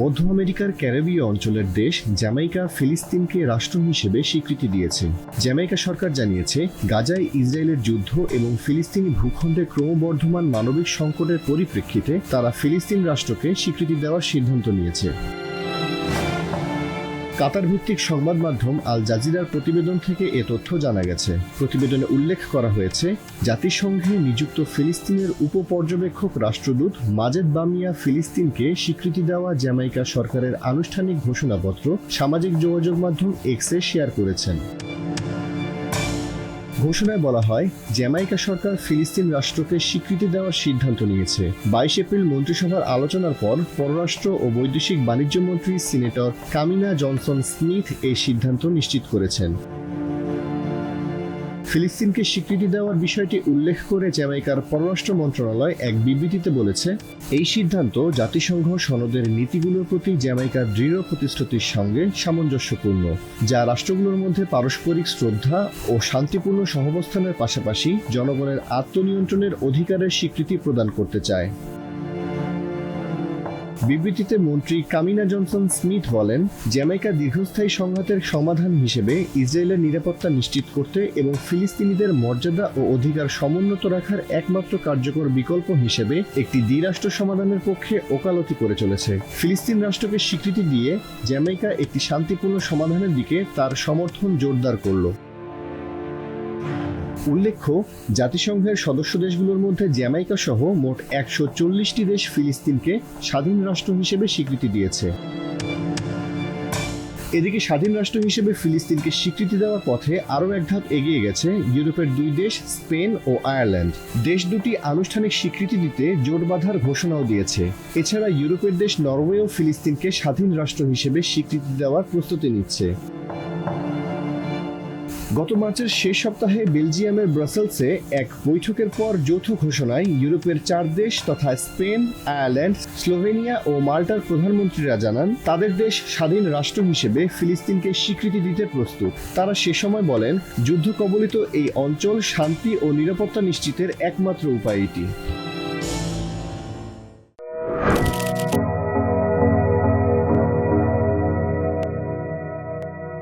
মধ্য আমেরিকার ক্যারেবীয় অঞ্চলের দেশ জ্যামাইকা ফিলিস্তিনকে রাষ্ট্র হিসেবে স্বীকৃতি দিয়েছে। জ্যামাইকা সরকার জানিয়েছে, গাজায় ইসরায়েলের যুদ্ধ এবং ফিলিস্তিনি ভূখণ্ডে ক্রমবর্ধমান মানবিক সংকটের পরিপ্রেক্ষিতে তারা ফিলিস্তিন রাষ্ট্রকে স্বীকৃতি দেওয়ার সিদ্ধান্ত নিয়েছে। কাতার ভিত্তিক সংবাদ মাধ্যম আল জাজিরার প্রতিবেদন থেকে এ তথ্য জানা গেছে। প্রতিবেদনে উল্লেখ করা হয়েছে, জাতিসংঘে নিযুক্ত ফিলিস্তিনের উপপর্যবেক্ষক রাষ্ট্রদূত মাজেদ বামিয়া ফিলিস্তিনকে স্বীকৃতি দেওয়া জ্যামাইকা সরকারের আনুষ্ঠানিক ঘোষণাপত্র সামাজিক যোগাযোগ মাধ্যম এক্সে শেয়ার করেছেন। ঘোষণায় বলা হয়, জ্যামাইকা সরকার ফিলিস্তিন রাষ্ট্রকে স্বীকৃতি দেওয়ার সিদ্ধান্ত নিয়েছে। বাইশ এপ্রিল মন্ত্রিসভার আলোচনার পর পররাষ্ট্র ও বৈদেশিক বাণিজ্য মন্ত্রী সিনেটর কামিনা জনসন স্মিথ এই সিদ্ধান্ত নিশ্চিত করেছেন। ফিলিস্তিনকে স্বীকৃতি দেওয়ার বিষয়টি উল্লেখ করে জ্যামাইকার পররাষ্ট্র মন্ত্রণালয় এক বিবৃতিতে বলেছে, এই সিদ্ধান্ত জাতিসংঘ সনদের নীতিগুলোর প্রতি জ্যামাইকার দৃঢ় প্রতিশ্রুতির সঙ্গে সামঞ্জস্যপূর্ণ, যা রাষ্ট্রগুলোর মধ্যে পারস্পরিক শ্রদ্ধা ও শান্তিপূর্ণ সহাবস্থানের পাশাপাশি জনগণের আত্মনিয়ন্ত্রণের অধিকারের স্বীকৃতি প্রদান করতে চায়। বিবৃতিতে মন্ত্রী কামিনা জনসন স্মিথ বলেন, জ্যামাইকা দীর্ঘস্থায়ী সংঘাতের সমাধান হিসেবে ইসরায়েলের নিরাপত্তা নিশ্চিত করতে এবং ফিলিস্তিনিদের মর্যাদা ও অধিকার সমুন্নত রাখার একমাত্র কার্যকর বিকল্প হিসেবে একটি দ্বিরাষ্ট্র সমাধানের পক্ষে ওকালতি করে চলেছে। ফিলিস্তিন রাষ্ট্রকে স্বীকৃতি দিয়ে জ্যামাইকা একটি শান্তিপূর্ণ সমাধানের দিকে তার সমর্থন জোরদার করল। উল্লেখ্য, জাতিসংঘের সদস্য দেশগুলোর মধ্যে জ্যামাইকা সহ মোট একশো চল্লিশটি দেশ ফিলিস্তিনকে স্বাধীন রাষ্ট্র হিসেবে স্বীকৃতি দিয়েছে। এদিকে স্বাধীন রাষ্ট্র হিসেবে ফিলিস্তিনকে স্বীকৃতি দেওয়ার পথে আরও এক ধাপ এগিয়ে গেছে ইউরোপের দুই দেশ, স্পেন ও আয়ারল্যান্ড। দেশ দুটি আনুষ্ঠানিক স্বীকৃতি দিতে জোট বাঁধার ঘোষণাও দিয়েছে। এছাড়া ইউরোপের দেশ নরওয়েও ফিলিস্তিনকে স্বাধীন রাষ্ট্র হিসেবে স্বীকৃতি দেওয়ার প্রস্তুতি নিচ্ছে। গত মার্চের শেষ সপ্তাহে বেলজিয়ামের ব্রাসেলসে এক বৈঠকের পর যৌথ ঘোষণায় ইউরোপের চার দেশ তথা স্পেন, আয়ারল্যান্ড, স্লোভেনিয়া ও মাল্টার প্রধানমন্ত্রীরা জানান, তাদের দেশ স্বাধীন রাষ্ট্র হিসেবে ফিলিস্তিনকে স্বীকৃতি দিতে প্রস্তুত। তারা সে সময় বলেন, যুদ্ধ কবলিত এই অঞ্চল শান্তি ও নিরাপত্তা নিশ্চিতের একমাত্র উপায় এটি।